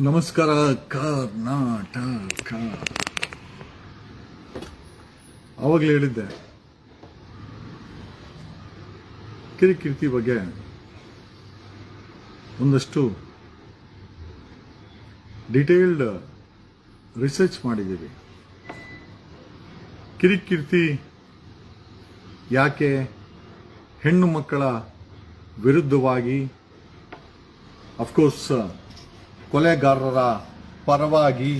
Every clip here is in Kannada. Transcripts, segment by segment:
ನಮಸ್ಕಾರ, ಕರ್ನಾಟಕ. ಆವಾಗಲೇ ಹೇಳಿದ್ದೆ. ಕಿರಿಕಿರ್ತಿ ಬಗ್ಗೆ ಒಂದಷ್ಟು ಡಿಟೇಲ್ಡ್ ರಿಸರ್ಚ್ ಮಾಡಿದ್ದೀವಿ. ಕಿರಿಕಿರ್ತಿ ಯಾಕೆ ಹೆಣ್ಣು ಮಕ್ಕಳ ವಿರುದ್ಧವಾಗಿ ಅಫ್ಕೋರ್ಸ್ ಕೊಲೆಗಾರರ ಪರವಾಗಿ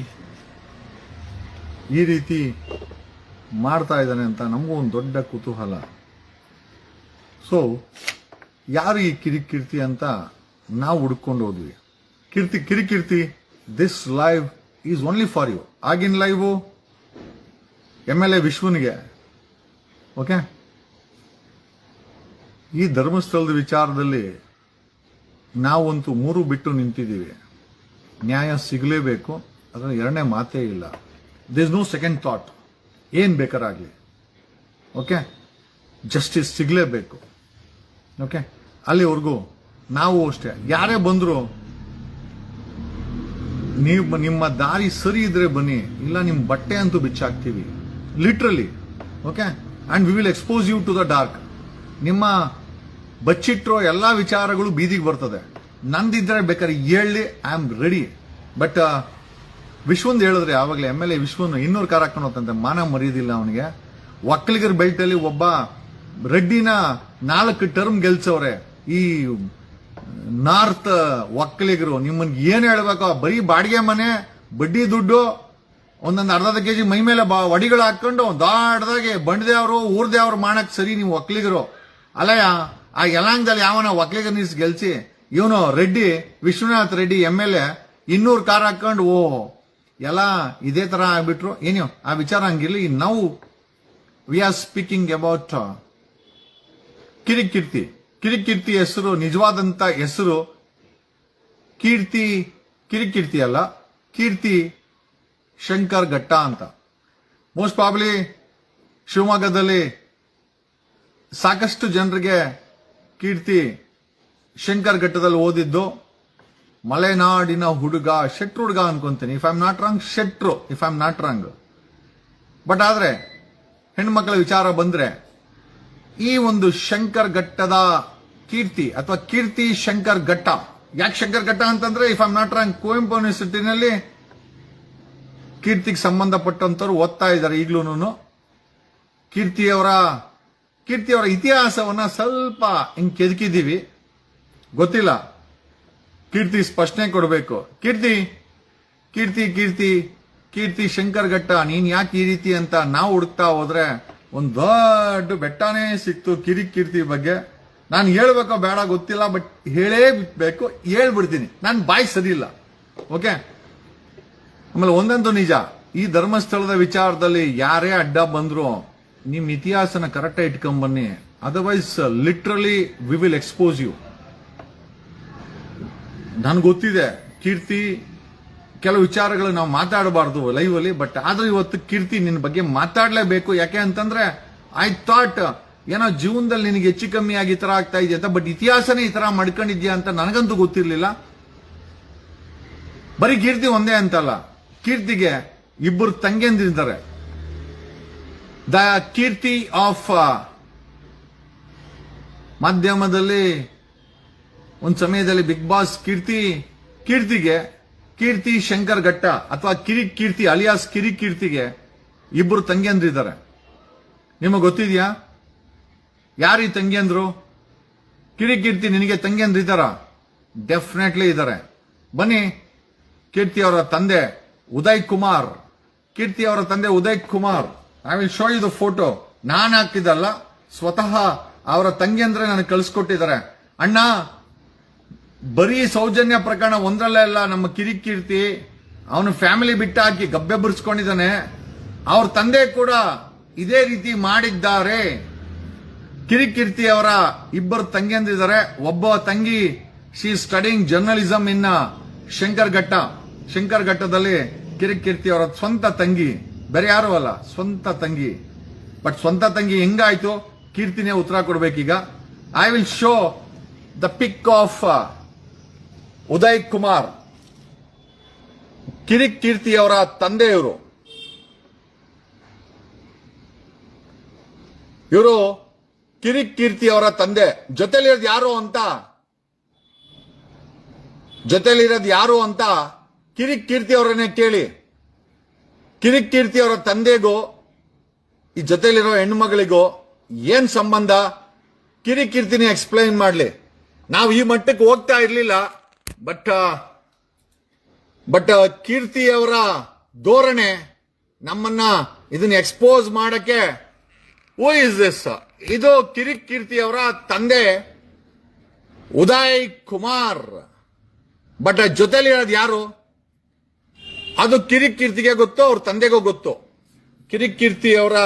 ಈ ರೀತಿ ಮಾಡ್ತಾ ಇದ್ದಾನೆ ಅಂತ ನಮಗೂ ಒಂದು ದೊಡ್ಡ ಕುತೂಹಲ. ಸೊ ಯಾರು ಈ ಕಿರಿಕಿರ್ತಿ ಅಂತ ನಾವು ಹುಡ್ಕೊಂಡು ಹೋದ್ವಿ. Keerthi, Kirik Keerthi this live is only for you ಆಗಿನ ಲೈವು ಎಂ ಎಲ್ ಎ ವಿಶ್ವನಿಗೆ. ಓಕೆ ಈ ಧರ್ಮಸ್ಥಳದ ವಿಚಾರದಲ್ಲಿ ನಾವಂತೂ ಮೂರು ಬಿಟ್ಟು ನಿಂತಿದ್ದೀವಿ. ನ್ಯಾಯ ಸಿಗಲೇಬೇಕು ಅದರ ಎರಡನೇ ಮಾತೇ ಇಲ್ಲ. ದಿಸ್ ನೋ ಸೆಕೆಂಡ್ ಥಾಟ್ ಏನು ಬೇಕಾರಾಗಲಿ. ಓಕೆ ಜಸ್ಟಿಸ್ ಸಿಗಲೇಬೇಕು. ಓಕೆ ಅಲ್ಲಿವರೆಗೂ ನಾವು ಅಷ್ಟೇ. ಯಾರೇ ಬಂದರೂ, ನೀವು ನಿಮ್ಮ ದಾರಿ ಸರಿ ಇದ್ರೆ ಬನ್ನಿ, ಇಲ್ಲ ನಿಮ್ಮ ಬಟ್ಟೆ ಅಂತೂ ಬಿಚ್ಚಾಕ್ತೀವಿ. Literally okay and we will expose you to the dark ನಿಮ್ಮ ಬಚ್ಚಿಟ್ಟಿರೋ ಎಲ್ಲ ವಿಚಾರಗಳು ಬೀದಿಗೆ ಬರ್ತದೆ. ನಂದಿದ್ರೆ ಬೇಕಾದ್ರೆ ಹೇಳಿ ಐ ಆಮ್ ರೆಡಿ ಬಟ್ ವಿಶ್ವಂದ್ ಹೇಳಿದ್ರೆ ಯಾವಾಗಲೇ ಎಂ ಎಲ್ ಎ ವಿಶ್ವನ್ ಇನ್ನೂರು ಕಾರ್ ಹಾಕೊಂಡು ಹೋಗ್ತಂತೆ. ಮಾನ ಮರೆಯೋದಿಲ್ಲ ಅವನಿಗೆ. ಒಕ್ಕಲಿಗರ ಬೆಲ್ಟಲ್ಲಿ ಒಬ್ಬ ರೆಡ್ಡಿನ ನಾಲ್ಕು ಟರ್ಮ್ ಗೆಲ್ಸವ್ರೆ. ಈ ನಾರ್ತ್ ಒಕ್ಕಲಿಗರು, ನಿಮ್ಮನ್ಗೆ ಏನು ಹೇಳ್ಬೇಕು ಬರೀ ಬಾಡಿಗೆ ಮನೆ, ಬಡ್ಡಿ ದುಡ್ಡು, ಒಂದೊಂದು ಅರ್ಧ ಕೆಜಿ ಮೈ ಮೇಲೆ ಬಾ ವಡಿಗಳು ಹಾಕೊಂಡು ದಾಡ್ದಾಗೆ ಬಂಡದೇವ್ರು ಊರ್ದೇವ್ರು ಮಾಡಕ್ ಸರಿ ನೀವು ಒಕ್ಕಲಿಗರು. ಅಲ್ಲಯ್ಯ, ಆ ಯಲಾಂಗದಲ್ಲಿ ಯಾವನ ಒಕ್ಕಲಿಗರ್ ನೀಸ್ ಗೆಲ್ಸಿ ಇವನು Reddy, Vishwanath Reddy M L A, ಇನ್ನೂರು ಕಾರ್ ಹಾಕೊಂಡು ಓ ಎಲ್ಲ ಇದೇ ತರ ಆಗ್ಬಿಟ್ರು. ಏನೋ ಆ ವಿಚಾರ ಹಂಗಿರ್ಲಿ. Now we are speaking about Kirik Keerthi. Kirik Keerthi ಹೆಸರು, ನಿಜವಾದಂತ ಹೆಸರು, ಕೀರ್ತಿ, ಕಿರಿಕೀರ್ತಿ ಅಲ್ಲ, ಕೀರ್ತಿ ಶಂಕರ್ ಘಟ್ಟ ಅಂತ. ಮೋಸ್ಟ್ ಪ್ರಾಬ್ಲಿ ಶಿವಮೊಗ್ಗದಲ್ಲಿ ಸಾಕಷ್ಟು ಜನರಿಗೆ ಕೀರ್ತಿ ಶಂಕರ್ ಘಟ್ಟದಲ್ಲಿ ಓದಿದ್ದು, ಮಲೆನಾಡಿನ ಹುಡುಗ ಶೆಟ್ರು ಹುಡುಗ ಅನ್ಕೊಂತೀನಿ. If I am not wrong ಶೆಟ್ರು. If I am not wrong but ಆದ್ರೆ, ಹೆಣ್ಮಕ್ಳ ವಿಚಾರ ಬಂದ್ರೆ, ಈ ಒಂದು ಶಂಕರ್ ಘಟ್ಟದ ಕೀರ್ತಿ ಅಥವಾ ಕೀರ್ತಿ ಶಂಕರ್ ಘಟ್ಟ, ಯಾಕೆ ಶಂಕರ್ ಘಟ್ಟ ಅಂತಂದ್ರೆ if I'm not wrong Kuvempu ಯೂನಿವರ್ಸಿಟಿನಲ್ಲಿ ಕೀರ್ತಿಗೆ ಸಂಬಂಧಪಟ್ಟಂತವ್ರು ಓದ್ತಾ ಇದ್ದಾರೆ ಈಗಲೂ ಕೀರ್ತಿಯವರ ಕೀರ್ತಿಯವರ ಇತಿಹಾಸವನ್ನ ಸ್ವಲ್ಪ ಹಿಂಗೆ ಕೆದಕಿದೀವಿ ಗೊತ್ತಿಲ್ಲ. ಕೀರ್ತಿ ಸ್ಪಷ್ಟನೆ ಕೊಡಬೇಕು. ಕೀರ್ತಿ ಕೀರ್ತಿ ಕೀರ್ತಿ ಕೀರ್ತಿ ಶಂಕರ್ ಘಟ್ಟ ನೀನ್ ಯಾಕೆ ಈ ರೀತಿ ಅಂತ ನಾವು ಹುಡುಕ್ತಾ ಹೋದ್ರೆ ಒಂದ್ ದೊಡ್ಡ ಬೆಟ್ಟನೇ ಸಿಕ್ತು ಕಿರಿ ಕೀರ್ತಿ ಬಗ್ಗೆ. ನಾನು ಹೇಳ್ಬೇಕೋ ಬೇಡ ಗೊತ್ತಿಲ್ಲ, ಬಟ್ ಹೇಳೇ ಬಿಟ್ಬೇಕು ಹೇಳ್ಬಿಡ್ತೀನಿ. ನಾನು ಬಾಯ್ ಸರಿ ಇಲ್ಲ. ಓಕೆ? ಆಮೇಲೆ ಒಂದಂತೂ ನಿಜ. ಈ ಧರ್ಮಸ್ಥಳದ ವಿಚಾರದಲ್ಲಿ ಯಾರೇ ಅಡ್ಡ ಬಂದ್ರು ನಿಮ್ ಇತಿಹಾಸನ ಕರೆಕ್ಟ್ ಇಟ್ಕೊಂಡ್ ಬನ್ನಿ. Otherwise literally we will expose you ನನ್ಗೆ ಗೊತ್ತಿದೆ, ಕೀರ್ತಿ, ಕೆಲವು ವಿಚಾರಗಳು ನಾವು ಮಾತಾಡಬಾರ್ದು ಲೈವ್ ಅಲ್ಲಿ ಬಟ್ ಆದ್ರೂ ಇವತ್ತು ಕೀರ್ತಿ ನಿನ್ನ ಬಗ್ಗೆ ಮಾತಾಡಲೇಬೇಕು. ಯಾಕೆ ಅಂತಂದ್ರೆ ಐ ಥಾಟ್ ಏನೋ ಜೀವನದಲ್ಲಿ ನಿನಗೆ ಹೆಚ್ಚು ಕಮ್ಮಿ ಆಗಿ ಈ ತರ ಆಗ್ತಾ ಇದೆಯಾ ಅಂತ ಬಟ್ ಇತಿಹಾಸನೇ ಈ ತರ ಮಾಡ್ಕೊಂಡಿದ್ಯಾ ಅಂತ ನನಗಂತೂ ಗೊತ್ತಿರಲಿಲ್ಲ. ಬರೀ ಕೀರ್ತಿ ಒಂದೇ ಅಂತಲ್ಲ, ಕೀರ್ತಿಗೆ ಇಬ್ಬರು ತಂಗಿಯಂದಿದ್ದಾರೆ ದ ಕೀರ್ತಿ ಆಫ್ ಮಾಧ್ಯಮದಲ್ಲಿ ಒಂದ್ ಸಮಯದಲ್ಲಿ ಬಿಗ್ ಬಾಸ್ ಕೀರ್ತಿ, ಕೀರ್ತಿಗೆ, ಕೀರ್ತಿ ಶಂಕರ್ ಘಟ್ಟ ಅಥವಾ ಕಿರಿ ಕೀರ್ತಿ ಅಲಿಯಾಸ್ ಕಿರಿ ಕೀರ್ತಿಗೆ ಇಬ್ಬರು ತಂಗಿಯಂದ್ರಿದ್ದಾರೆ. ನಿಮಗೆ ಗೊತ್ತಿದ್ಯಾ? ಯಾರು ಈ ತಂಗಿಯಂದ್ರು? ಕಿರಿ ಕೀರ್ತಿ ನಿನಗೆ ತಂಗಿಯಂದ್ರಿದ್ದಾರ? ಡೆಫಿನೆಟ್ಲಿ ಇದ್ದಾರೆ. ಬನ್ನಿ, ಕೀರ್ತಿ ಅವರ ತಂದೆ ಉದಯ್ ಕುಮಾರ್. ಕೀರ್ತಿ ಅವರ ತಂದೆ Uday Kumar. I will show you the photo ನಾನು ಹಾಕ್ತಿದ್ದಲ್ಲ ಸ್ವತಃ ಅವರ ತಂಗಿ ಅಂದ್ರೆ ನನಗೆ ಕಳಿಸ್ಕೊಟ್ಟಿದ್ದಾರೆ. ಅಣ್ಣ ಬರೀ ಸೌಜನ್ಯ ಪ್ರಕರಣ ಒಂದರಲ್ಲೇ ಅಲ್ಲ, ನಮ್ಮ ಕಿರಿಕೀರ್ತಿ, ಅವನು ಫ್ಯಾಮಿಲಿ ಬಿಟ್ಟು ಹಾಕಿ ಗಬ್ಬೆ ಬರ್ಸ್ಕೊಂಡಿದ್ದಾನೆ. ಅವ್ರ ತಂದೆ ಕೂಡ ಇದೇ ರೀತಿ ಮಾಡಿದ್ದಾರೆ. ಕಿರಿಕೀರ್ತಿ ಅವರ ಇಬ್ಬರು ತಂಗಿಯಂದಿದ್ದಾರೆ. ಒಬ್ಬ ತಂಗಿ ಶಿ ಸ್ಟಡಿಂಗ್ ಜರ್ನಲಿಸಂ ಇನ್ನ ಶಂಕರ್ ಘಟ್ಟ ಶಂಕರ್ ಘಟ್ಟದಲ್ಲಿ ಕಿರಿಕೀರ್ತಿ ಅವರ ಸ್ವಂತ ತಂಗಿ, ಬೇರೆ ಯಾರು ಅಲ್ಲ, ಸ್ವಂತ ತಂಗಿ. ಬಟ್ ಸ್ವಂತ ತಂಗಿ ಹೆಂಗಾಯ್ತು? ಕೀರ್ತಿನೇ ಉತ್ತರ ಕೊಡ್ಬೇಕೀಗ. I will show the pic of Uday Kumar, Kirik Keerthi ಅವರ ತಂದೆಯವರು. ಇವರು ಕಿರಿಕ್ ಕೀರ್ತಿ ಅವರ ತಂದೆ. ಜೊತೆಲಿರೋದು ಯಾರು ಅಂತ? ಜೊತೆಲಿರೋದು ಯಾರು ಅಂತ ಕಿರಿಕ್ ಕೀರ್ತಿ ಅವರನ್ನೇ ಕೇಳಿ. ಕಿರಿಕ್ ಕೀರ್ತಿ ಅವರ ತಂದೆಗೂ, ಈ ಜೊತೆಲಿರೋ ಹೆಣ್ಮಗಳಿಗೂ ಏನ್ ಸಂಬಂಧ? ಕಿರಿಕ್ ಕೀರ್ತಿನಿ ಎಕ್ಸ್ಪ್ಲೈನ್ ಮಾಡಲಿ. ನಾವು ಈ ಮಟ್ಟಕ್ಕೆ ಹೋಗ್ತಾ ಇರ್ಲಿಲ್ಲ. ಬಟ್ ಬಟ್ ಕೀರ್ತಿ ಅವರ ಧೋರಣೆ ನಮ್ಮನ್ನ ಇದನ್ನ ಎಕ್ಸ್ಪೋಸ್ ಮಾಡಕ್ಕೆ ಓ ಇಸ್ ದಿಸ್ ಇದು ಕಿರಿಕ್ ಕೀರ್ತಿ ಅವರ ತಂದೆ ಉದಯ್ ಕುಮಾರ್. ಬಟ್ ಜೊತೆಲಿರೋದು ಯಾರು? ಅದು ಕಿರಿಕ್ ಕೀರ್ತಿಗೆ ಗೊತ್ತು, ಅವ್ರ ತಂದೆಗೂ ಗೊತ್ತು? ಕಿರಿಕ್ ಕೀರ್ತಿ ಅವರ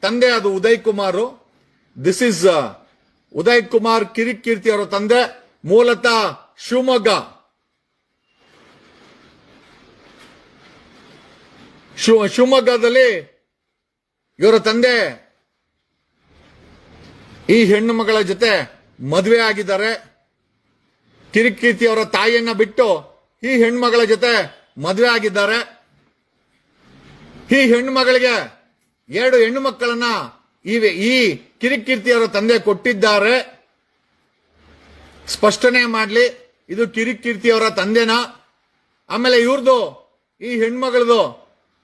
ತಂದೆ ಅದು ಉದಯ್ ಕುಮಾರ್. ದಿಸ್ ಇಸ್ ಉದಯ್ ಕುಮಾರ್ ಕಿರಿಕ್ ಕೀರ್ತಿ ಅವರ ತಂದೆ. ಮೂಲತಃ ಶಿವಮೊಗ್ಗ. ಶಿವ, ಶಿವಮೊಗ್ಗದಲ್ಲಿ ಇವರ ತಂದೆ ಈ ಹೆಣ್ಣು ಮಗಳ ಜೊತೆ ಮದುವೆ ಆಗಿದ್ದಾರೆ. ಕಿರಿಕೀರ್ತಿ ಅವರ ತಾಯಿಯನ್ನ ಬಿಟ್ಟು ಈ ಹೆಣ್ಮಗಳ ಜೊತೆ ಮದುವೆ ಆಗಿದ್ದಾರೆ. ಈ ಹೆಣ್ಣು ಮಗಳಿಗೆ ಎರಡು ಹೆಣ್ಣು ಮಕ್ಕಳನ್ನ ಇವೆ, ಈ ಕಿರಿಕೀರ್ತಿಯವರ ತಂದೆ ಕೊಟ್ಟಿದ್ದಾರೆ. ಸ್ಪಷ್ಟನೆ ಮಾಡ್ಲಿ. ಇದು ಕಿರಿಕಿರ್ತಿ ಅವರ ತಂದೆನಾ? ಆಮೇಲೆ ಇವ್ರದು, ಈ ಹೆಣ್ಮಗಳದು,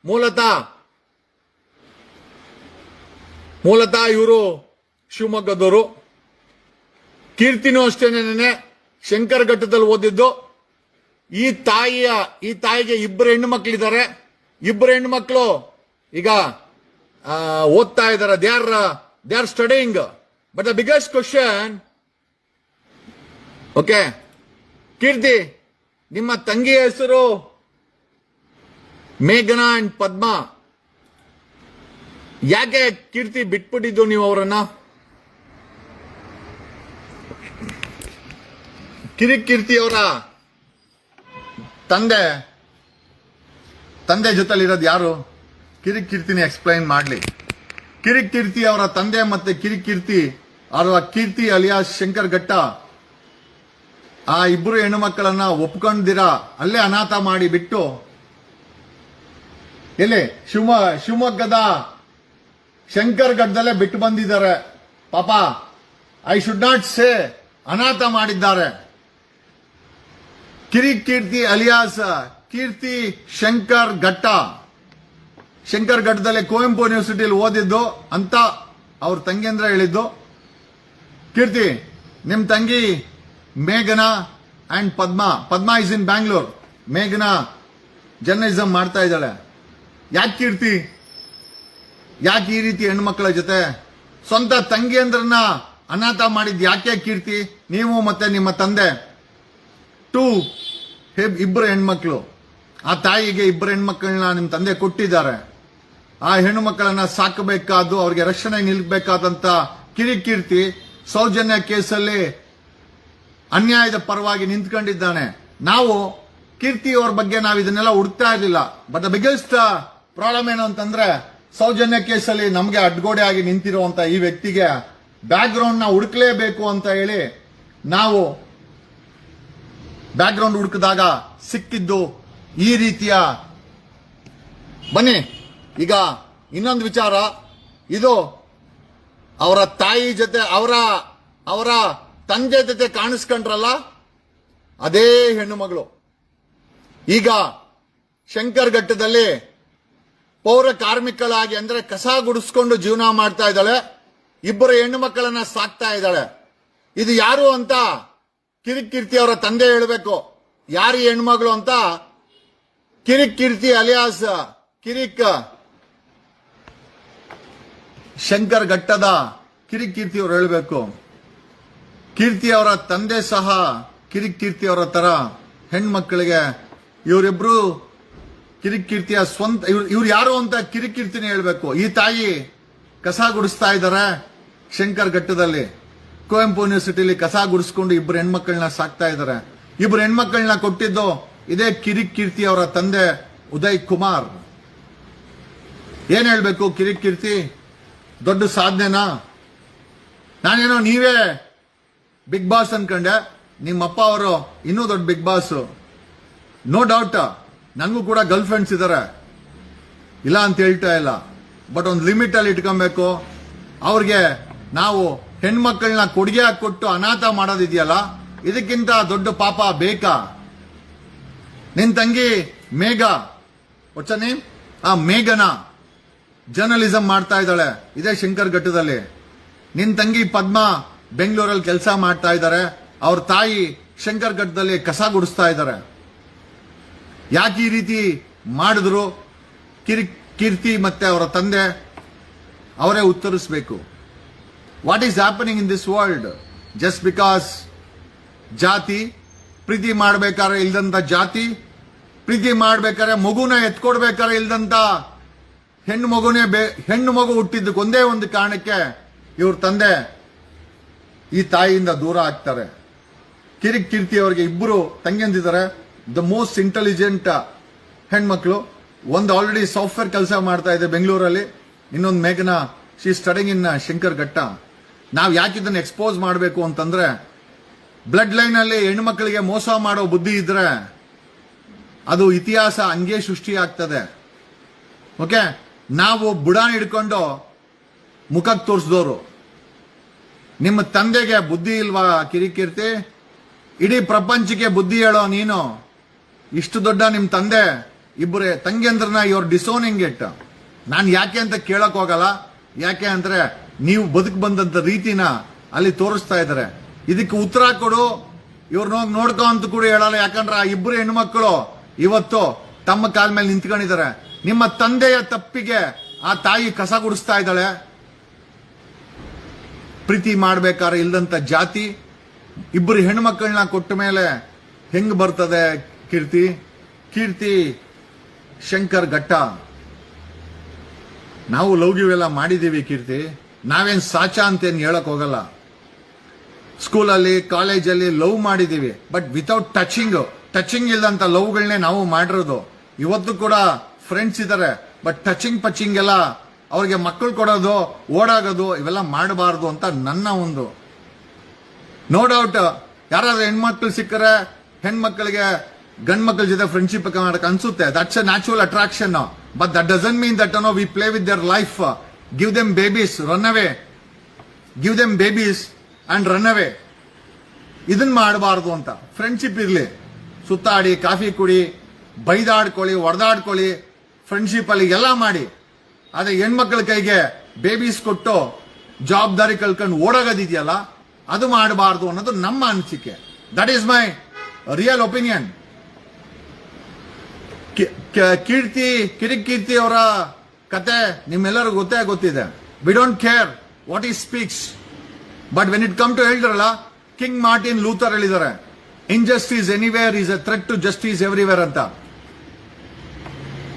ಮೂಲತಃ ಮೂಲತಃ ಇವರು ಶಿವಮೊಗ್ಗದವರು. ಕೀರ್ತಿನೂ ಅಷ್ಟೇನೆ ಶಂಕರ ಘಟ್ಟದಲ್ಲಿ ಓದಿದ್ದು. ಈ ತಾಯಿಯ, ಈ ತಾಯಿಗೆ ಇಬ್ಬರು ಹೆಣ್ಣು ಮಕ್ಕಳಿದ್ದಾರೆ ಇಬ್ಬರು ಹೆಣ್ಣು ಮಕ್ಕಳು ಈಗ ಓದ್ತಾ ಇದ್ದಾರೆ. They are they are studying but the biggest question okay Keerthi, ನಿಮ್ಮ ತಂಗಿಯ ಹೆಸರು ಮೇಘನಾ ಅಂಡ್ ಪದ್ಮಾ. ಯಾಕೆ ಕೀರ್ತಿ ಬಿಟ್ಬಿಟ್ಟಿದ್ದು ನೀವು ಅವರನ್ನ? ಕಿರಿಕ್ ಕೀರ್ತಿ ಅವರ ತಂದೆ ತಂದೆ ಜೊತೆಲಿರೋದು ಯಾರು? ಕಿರಿಕ್ ಕೀರ್ತಿನಿ ಎಕ್ಸ್ಪ್ಲೈನ್ ಮಾಡ್ಲಿ. ಕಿರಿಕ್ ಕೀರ್ತಿ ಅವರ ತಂದೆ ಮತ್ತೆ ಕಿರಿಕ್ ಕೀರ್ತಿ, ಅವರ ಕೀರ್ತಿ ಅಲಿಯಾಸ್ ಶಂಕರ್ ಘಟ್ಟ. ಆ ಇಬ್ಬರು ಹೆಣ್ಣು ಮಕ್ಕಳನ್ನ ಒಪ್ಕೊಂಡಿರ ಅಲ್ಲೇ ಅನಾಥ ಮಾಡಿ ಬಿಟ್ಟು. ಎಲ್ಲಿ? ಶಿವಮ, ಶಿವಮೊಗ್ಗದ ಶಂಕರ್ ಗಡ್ದಲ್ಲೇ ಬಿಟ್ಟು ಬಂದಿದ್ದಾರೆ. ಪಾಪ, ಐ ಶುಡ್ ನಾಟ್ ಸೇ ಅನಾಥ ಮಾಡಿದ್ದಾರೆ. ಕಿರಿ ಕೀರ್ತಿ ಅಲಿಯಾಸ್, ಕೀರ್ತಿ ಶಂಕರ್ ಘಟ್ಟ ಶಂಕರ್ ಘಟ್ಟದಲ್ಲಿ ಕುವೆಂಪು ಯೂನಿವರ್ಸಿಟಿಯಲ್ಲಿ ಓದಿದ್ದು, ಅಂತ ಅವ್ರ ತಂಗಿಯಂದ್ರ ಹೇಳಿದ್ದು. ಕೀರ್ತಿ, ನಿಮ್ ತಂಗಿ ಮೇಘನಾ and Padma. Padma is in Bangalore ಮೇಘನಾ ಜರ್ನಲಿಸಂ ಮಾಡ್ತಾ ಇದ್ದಾಳೆ. ಯಾಕೆ ಕೀರ್ತಿ? ಯಾಕೆ ಈ ರೀತಿ ಹೆಣ್ಮಕ್ಳ ಜೊತೆ? ಸ್ವಂತ ತಂಗಿಯಂದ್ರನ್ನ ಅನಾಥ ಮಾಡಿದ್ ಯಾಕೆ ಕೀರ್ತಿ? ನೀವು ಮತ್ತೆ ನಿಮ್ಮ ತಂದೆ. ಟೂ ಇಬ್ಬರು ಹೆಣ್ಮಕ್ಳು. ಆ ತಾಯಿಗೆ ಇಬ್ಬರು ಹೆಣ್ಮಕ್ಳನ್ನ ನಿಮ್ಮ ತಂದೆ ಕೊಟ್ಟಿದ್ದಾರೆ. ಆ ಹೆಣ್ಣು ಮಕ್ಕಳನ್ನ ಸಾಕಬೇಕಾದ್ದು, ಅವ್ರಿಗೆ ರಕ್ಷಣೆ ನಿಲ್ಬೇಕಾದಂತ ಕಿರಿಕೀರ್ತಿ, ಸೌಜನ್ಯ ಕೇಸಲ್ಲಿ ಅನ್ಯಾಯದ ಪರವಾಗಿ ನಿಂತ್ಕೊಂಡಿದ್ದಾನೆ. ನಾವು ಕೀರ್ತಿ ಅವ್ರ ಬಗ್ಗೆ ನಾವು ಇದನ್ನೆಲ್ಲ ಹುಡುಕ್ತಾ ಇರಲಿಲ್ಲ. ಬಟ್ ದ ಬಿಗ್ಗೆಸ್ಟ್ ಪ್ರಾಬ್ಲಮ್ ಏನು ಅಂತಂದ್ರೆ, ಸೌಜನ್ಯ ಕೇಸಲ್ಲಿ ನಮಗೆ ಅಡ್ಗೋಡೆ ಆಗಿ ನಿಂತಿರುವಂತ ಈ ವ್ಯಕ್ತಿಗೆ ಬ್ಯಾಕ್ ಗ್ರೌಂಡ್ನ ಹುಡುಕ್ಲೇಬೇಕು ಅಂತ ಹೇಳಿ ನಾವು ಬ್ಯಾಕ್ ಗ್ರೌಂಡ್ ಹುಡುಕಿದಾಗ ಸಿಕ್ಕಿದ್ದು ಈ ರೀತಿಯ ಬನ್ನಿ. ಈಗ ಇನ್ನೊಂದು ವಿಚಾರ. ಇದು ಅವರ ತಾಯಿ ಜೊತೆ ಅವರ ಅವರ ತಂದೆ ಜೊತೆ ಕಾಣಿಸ್ಕೊಂಡ್ರಲ್ಲ? ಅದೇ ಹೆಣ್ಣು ಮಗಳು. ಈಗ ಶಂಕರ್ ಘಟ್ಟದಲ್ಲಿ ಪೌರ ಕಾರ್ಮಿಕಳಾಗಿ ಅಂದ್ರೆ ಕಸ ಗುಡಿಸ್ಕೊಂಡು ಜೀವನ ಮಾಡ್ತಾ ಇದ್ದಾಳೆ. ಇಬ್ಬರು ಹೆಣ್ಣು ಮಕ್ಕಳನ್ನ ಸಾಕ್ತಾ ಇದ್ದಾಳೆ. ಇದು ಯಾರು ಅಂತ ಕಿರಿಕ್ ಅವರ ತಂದೆ ಹೇಳಬೇಕು. ಯಾರು ಹೆಣ್ಮಗಳು ಅಂತ? ಕಿರಿಕ್ ಅಲಿಯಾಸ್ ಕಿರಿಕ್ ಶಂಕರ್ ಘಟ್ಟದ ಕಿರಿಕ್ ಅವರು ಹೇಳಬೇಕು. ಕೀರ್ತಿ ಅವರ ತಂದೆ ಸಹ ಕಿರಿಕ್ ಕೀರ್ತಿ ಅವರ ತರ ಹೆಣ್ಮಕ್ಳಿಗೆ ಇವರಿಬ್ರು ಕಿರಿಕ್ ಕೀರ್ತಿಯ ಸ್ವಂತ, ಇವ್ರು ಇವ್ರು ಯಾರು ಅಂತ ಕಿರಿಕ್ ಕೀರ್ತಿನೇ ಹೇಳ್ಬೇಕು. ಈ ತಾಯಿ ಕಸ ಗುಡಿಸ್ತಾ ಇದ್ದಾರೆ ಶಂಕರ್ ಘಟ್ಟದಲ್ಲಿ. ಕುವೆಂಪು ಯೂನಿವರ್ಸಿಟಿಲಿ ಕಸ ಗುಡಿಸ್ಕೊಂಡು ಇಬ್ಬರು ಹೆಣ್ಮಕ್ಳನ್ನ ಸಾಕ್ತಾ ಇದ್ದಾರೆ. ಇಬ್ಬರು ಹೆಣ್ಮಕ್ಳನ್ನ ಕೊಟ್ಟಿದ್ದು ಇದೇ ಕಿರಿಕ್ ಕೀರ್ತಿ ಅವರ ತಂದೆ ಉದಯ್ ಕುಮಾರ್. ಏನ್ ಹೇಳ್ಬೇಕು ಕಿರಿಕ್ ಕೀರ್ತಿ? ದೊಡ್ಡ ಸಾಧನೆನಾ? ನಾನೇನೋ ನೀವೇ ಬಿಗ್ ಬಾಸ್ ಅನ್ಕೊಂಡೆ. ನಿಮ್ಮಪ್ಪ ಅವರು ಇನ್ನೂ ದೊಡ್ಡ ಬಿಗ್ ಬಾಸ್ ನೋ ಡೌಟ್ ನನಗೂ ಕೂಡ ಗರ್ಲ್ ಫ್ರೆಂಡ್ಸ್ ಇದ್ದಾರೆ ಇಲ್ಲ ಅಂತ ಹೇಳ್ತಾ ಇಲ್ಲ. ಬಟ್ ಒಂದು ಲಿಮಿಟ್ ಅಲ್ಲಿ ಇಟ್ಕೊಬೇಕು. ಅವ್ರಿಗೆ ನಾವು ಹೆಣ್ಮಕ್ಳನ್ನ ಕೊಡುಗೆ ಕೊಟ್ಟು ಅನಾಥ ಮಾಡೋದಿದೆಯಲ್ಲ, ಇದಕ್ಕಿಂತ ದೊಡ್ಡ ಪಾಪ ಬೇಕಾ? ನಿನ್ ತಂಗಿ ಮೇಘ. Her ಆ, ಮೇಘನ. ಜರ್ನಲಿಸಂ ಮಾಡ್ತಾ ಇದ್ದಾಳೆ. ಇದೇ ಶಂಕರ್ ಘಟ್ಟದಲ್ಲಿ. ನಿನ್ ತಂಗಿ ಪದ್ಮ ಬೆಂಗಳೂರಲ್ಲಿ ಕೆಲಸ ಮಾಡ್ತಾ ಇದ್ದಾರೆ ಅವ್ರ ತಾಯಿ ಶಂಕರ್ ಕಸ ಗುಡಿಸ್ತಾ ಇದ್ದಾರೆ ಯಾಕೆ ಈ ರೀತಿ ಮಾಡಿದ್ರು? ಕಿರಿ, ಕೀರ್ತಿ ಮತ್ತೆ ಅವರ ತಂದೆ ಅವರೇ ಉತ್ತರಿಸಬೇಕು. What is happening in this world just because ಜಾತಿ, ಪ್ರೀತಿ ಮಾಡಬೇಕಾದ್ರೆ ಇಲ್ದಂತ ಜಾತಿ, ಪ್ರೀತಿ ಮಾಡ್ಬೇಕಾದ್ರೆ ಮಗುನ ಎತ್ಕೊಡ್ಬೇಕಾದ್ರೆ ಇಲ್ದಂತ ಹೆಣ್ಣು ಮಗುನೇ ಬೇ, ಹೆಣ್ಣು ಮಗು ಹುಟ್ಟಿದ್ದಕ್ಕೆ ಒಂದೇ ಒಂದು ಕಾರಣಕ್ಕೆ ಇವ್ರ ತಂದೆ ಈ ತಾಯಿಯಿಂದ ದೂರ ಆಗ್ತಾರೆ. ಕಿರಿಕ್ ಕೀರ್ತಿ ಅವರಿಗೆ ಇಬ್ಬರು ತಂಗಿಯಂದಿದ್ದಾರೆ. ದ ಮೋಸ್ಟ್ ಇಂಟೆಲಿಜೆಂಟ್ ಹೆಣ್ಮಕ್ಳು. ಒಂದು ಆಲ್ರೆಡಿ ಸಾಫ್ಟ್ವೇರ್ ಕೆಲಸ ಮಾಡ್ತಾ ಇದೆ ಬೆಂಗಳೂರಲ್ಲಿ. ಇನ್ನೊಂದು ಮೇಘನ she studying in Shankar Ghatta ನಾವು ಯಾಕೆ ಇದನ್ನು ಎಕ್ಸ್ಪೋಸ್ ಮಾಡಬೇಕು ಅಂತಂದ್ರೆ ಬ್ಲಡ್ ಲೈನ್ ಅಲ್ಲಿ ಹೆಣ್ಮಕ್ಳಿಗೆ ಮೋಸ ಮಾಡೋ ಬುದ್ಧಿ ಇದ್ರೆ ಅದು ಇತಿಹಾಸ ಹಂಗೆ ಸೃಷ್ಟಿಯಾಗ್ತದೆ ಓಕೆ ನಾವು ಬುಡಾನ್ ಹಿಡ್ಕೊಂಡು ಮುಖಕ್ಕೆ ತೋರಿಸಿದವರು ನಿಮ್ಮ ತಂದೆಗೆ ಬುದ್ಧಿ ಇಲ್ವಾ ಕಿರಿಕೀರ್ತಿ? ಇಡೀ ಪ್ರಪಂಚಕ್ಕೆ ಬುದ್ಧಿ ಹೇಳೋ ನೀನು? ಇಷ್ಟು ದೊಡ್ಡ ನಿಮ್ಮ ತಂದೆ, ಇಬ್ಬರೇ ತಂಗಿಯಂದ್ರನ್ನ ಇವ್ರ ಡಿಸೋನಿಂಗ್ ಇಟ್ ನಾನು ಯಾಕೆ ಅಂತ ಕೇಳಕ್ ಹೋಗಲ್ಲ. ಯಾಕೆ ಅಂದ್ರೆ ನೀವು ಬದುಕು ಬಂದಂತ ರೀತಿನ ಅಲ್ಲಿ ತೋರಿಸ್ತಾ ಇದ್ದಾರೆ. ಇದಕ್ಕೆ ಉತ್ತರ ಕೊಡು. ಇವ್ರನ್ನ ಹೋಗಿ ನೋಡ್ಕೊ ಅಂತ ಕೂಡ ಹೇಳಲ್ಲ. ಯಾಕಂದ್ರೆ ಆ ಇಬ್ಬರು ಹೆಣ್ಮಕ್ಳು ಇವತ್ತು ತಮ್ಮ ಕಾಲ ಮೇಲೆ ನಿಂತ್ಕೊಂಡಿದ್ದಾರೆ. ನಿಮ್ಮ ತಂದೆಯ ತಪ್ಪಿಗೆ ಆ ತಾಯಿ ಕಸ ಗುಡಿಸ್ತಾ ಇದ್ದಾಳೆ. ಪ್ರೀತಿ ಮಾಡ್ಬೇಕಾದ್ರೆ ಇಲ್ಲದಂತ ಜಾತಿ, ಇಬ್ಬರು ಹೆಣ್ಮಕ್ಕಳನ್ನ ಕೊಟ್ಟ ಮೇಲೆ ಹೆಂಗ್ ಬರ್ತದೆ ಕೀರ್ತಿ? ಕೀರ್ತಿ ಶಂಕರ್ ಘಟ್ಟ. ನಾವು ಲವ್ ಮಾಡಿದ್ದೀವಿ ಕೀರ್ತಿ. ನಾವೇನ್ ಸಾಚ ಅಂತೇನ್ ಹೇಳಕ್ ಹೋಗಲ್ಲ. ಸ್ಕೂಲಲ್ಲಿ, ಕಾಲೇಜಲ್ಲಿ ಲವ್ ಮಾಡಿದೀವಿ ಬಟ್ ವಿತೌಟ್ ಟಚಿಂಗ್ ಟಚಿಂಗ್ ಇಲ್ಲದಂತ ಲವ್ಗಳನ್ನೇ ನಾವು ಮಾಡಿರೋದು. ಇವತ್ತು ಕೂಡ ಫ್ರೆಂಡ್ಸ್ ಇದ್ದಾರೆ ಬಟ್ ಟಚಿಂಗ್ ಪಚಿಂಗ್ ಎಲ್ಲ ಅವ್ರಿಗೆ ಮಕ್ಕಳು ಕೊಡೋದು, ಓಡಾಗೋದು, ಇವೆಲ್ಲ ಮಾಡಬಾರ್ದು ಅಂತ ನನ್ನ ಒಂದು ನೋ ಡೌಟ್ ಯಾರಾದ್ರೂ ಹೆಣ್ಮಕ್ಳು ಸಿಕ್ಕರೆ ಹೆಣ್ಮಕ್ಳಿಗೆ ಗಂಡ್ ಮಕ್ಳ ಜೊತೆ ಫ್ರೆಂಡ್ಶಿಪ್ ಮಾಡಕ್ ಅನ್ಸುತ್ತೆ. That's a natural attraction but that doesn't mean that no we play with their life give them babies run away give them babies and run away ಇದನ್ ಮಾಡಬಾರ್ದು ಅಂತ. ಫ್ರೆಂಡ್ಶಿಪ್ ಇರ್ಲಿ. ಸುತ್ತಾಡಿ, ಕಾಫಿ ಕುಡಿ, ಬೈದಾಡ್ಕೊಳ್ಳಿ ಹೊಡೆದಾಡ್ಕೊಳ್ಳಿ ಫ್ರೆಂಡ್ಶಿಪ್ ಅಲ್ಲಿ ಎಲ್ಲ ಮಾಡಿ. ಆದ್ರೆ ಹೆಣ್ಮಕ್ಳ ಕೈಗೆ ಬೇಬೀಸ್ ಕೊಟ್ಟು ಜವಾಬ್ದಾರಿ ಕಳ್ಕೊಂಡು ಓಡೋಗೋದಿದೆಯಲ್ಲ ಅದು ಮಾಡಬಾರ್ದು ಅನ್ನೋದು ನಮ್ಮ ಅನಿಸಿಕೆ. That is my real opinion Keerthi Kirik Keerthi ಅವರ ಕತೆ ನಿಮ್ಮೆಲ್ಲರಿಗೂ ಗೊತ್ತೇ ಗೊತ್ತಿದೆ. We don't care what is speaks but when it come to ಹೇಳಿದ್ರಲ್ಲ ಕಿಂಗ್ ಮಾರ್ಟಿನ್ ಲೂಥರ್ ಹೇಳಿದ್ದಾರೆ injustice anywhere is a threat to justice everywhere ಅಂತ.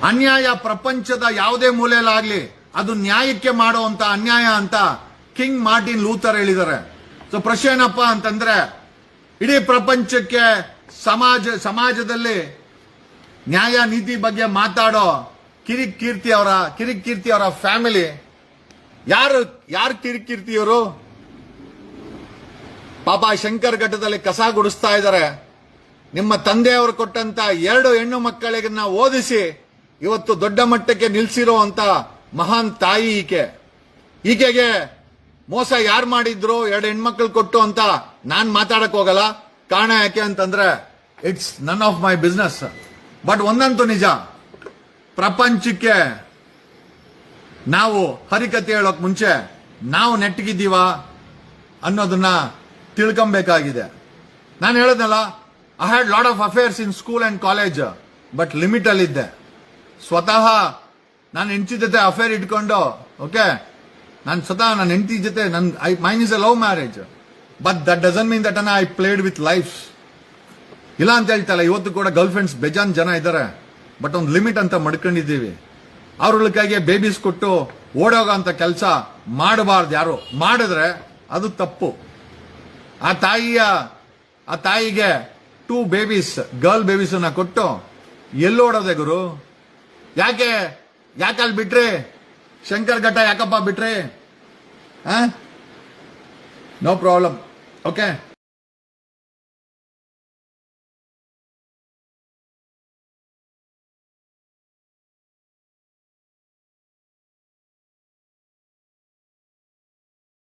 ಅನ್ಯಾಯ ಪ್ರಪಂಚದ ಯಾವುದೇ ಮೂಲೆಯಲ್ಲಾಗಲಿ ಅದು ನ್ಯಾಯಕ್ಕೆ ಮಾಡುವಂತ ಅನ್ಯಾಯ ಅಂತ ಕಿಂಗ್ ಮಾರ್ಟಿನ್ ಲೂಥರ್ ಹೇಳಿದ್ದಾರೆ. ಸೊ ಪ್ರಶ್ನೆ ಏನಪ್ಪ ಅಂತಂದ್ರೆ, ಇಡೀ ಪ್ರಪಂಚಕ್ಕೆ ಸಮಾಜ, ಸಮಾಜದಲ್ಲಿ ನ್ಯಾಯ ನೀತಿ ಬಗ್ಗೆ ಮಾತಾಡೋ ಕಿರಿಕ್ ಕೀರ್ತಿ ಅವರ ಕಿರಿಕ್ ಕೀರ್ತಿ ಅವರ ಫ್ಯಾಮಿಲಿ, ಯಾರು ಯಾರು ಕಿರಿಕ್ ಕೀರ್ತಿಯವರು ಪಾಪ ಶಂಕರ್ ಘಟ್ಟದಲ್ಲಿ ಕಸ ಗುಡಿಸ್ತಾ ಇದ್ದಾರೆ. ನಿಮ್ಮ ತಂದೆಯವರು ಕೊಟ್ಟಂತ ಎರಡು ಹೆಣ್ಣು ಮಕ್ಕಳಿಗನ್ನ ಓದಿಸಿ ಇವತ್ತು ದೊಡ್ಡ ಮಟ್ಟಕ್ಕೆ ನಿಲ್ಸಿರೋ ಅಂತ ಮಹಾನ್ ತಾಯಿ ಈಕೆ. ಈಕೆಗೆ ಮೋಸ ಯಾರು ಮಾಡಿದ್ರು ಎರಡು ಹೆಣ್ಮಕ್ಳು ಕೊಟ್ಟು ಅಂತ ನಾನು ಮಾತಾಡಕ್ ಹೋಗಲ್ಲ. ಕಾರಣ ಯಾಕೆ ಅಂತಂದ್ರೆ it's none of my business but ಒಂದಂತೂ ನಿಜ. ಪ್ರಪಂಚಕ್ಕೆ ನಾವು ಹರಿಕತೆ ಹೇಳೋಕ್ ಮುಂಚೆ ನಾವು ನೆಟ್ಟಗಿದ್ದೀವ ಅನ್ನೋದನ್ನ ತಿಳ್ಕೊಬೇಕಾಗಿದೆ. ನಾನು ಹೇಳದ್ನಲ್ಲ I had lot of affairs in school and college but limit ಅಲ್ಲಿದ್ದೆ ಸ್ವತಃ ನಾನು ಹೆಂಡತಿ ಜೊತೆ ಅಫೇರ್ ಇಟ್ಕೊಂಡು ಓಕೆ ನಾನು ಸ್ವತಃ ನನ್ನ ಹೆಂಡತಿ ಜೊತೆ ನನ್ I mine is a love marriage but that doesn't mean that I played with life ಇಲ್ಲ ಅಂತ ಹೇಳ್ತಲ್ಲ ಇವತ್ತು ಕೂಡ ಗರ್ಲ್ ಫ್ರೆಂಡ್ಸ್ ಬೇಜಾನ್ ಜನ ಇದ್ದಾರೆ. ಬಟ್ ಒಂದು ಲಿಮಿಟ್ ಅಂತ ಮಡ್ಕೊಂಡಿದ್ದೀವಿ. ಅವ್ರಗಳಿಗಾಗಿ ಬೇಬೀಸ್ ಕೊಟ್ಟು ಓಡೋಗೋ ಅಂತ ಕೆಲಸ ಮಾಡಬಾರ್ದು ಯಾರು. ಮಾಡಿದ್ರೆ ಅದು ತಪ್ಪು. ಆ ತಾಯಿಯ, ಆ ತಾಯಿಗೆ ಟೂ ಬೇಬೀಸ್ ಗರ್ಲ್ ಬೇಬೀಸ್ ಅನ್ನ ಕೊಟ್ಟು ಎಲ್ಲೋಡೋದೆ ಗುರು? ಯಾಕೆ? ಯಾಕೆ ಅಲ್ಲಿ ಬಿಟ್ರಿ? ಶಂಕರ್ ಘಟ್ಟ ಯಾಕಪ್ಪ ಬಿಟ್ರಿ? No problem okay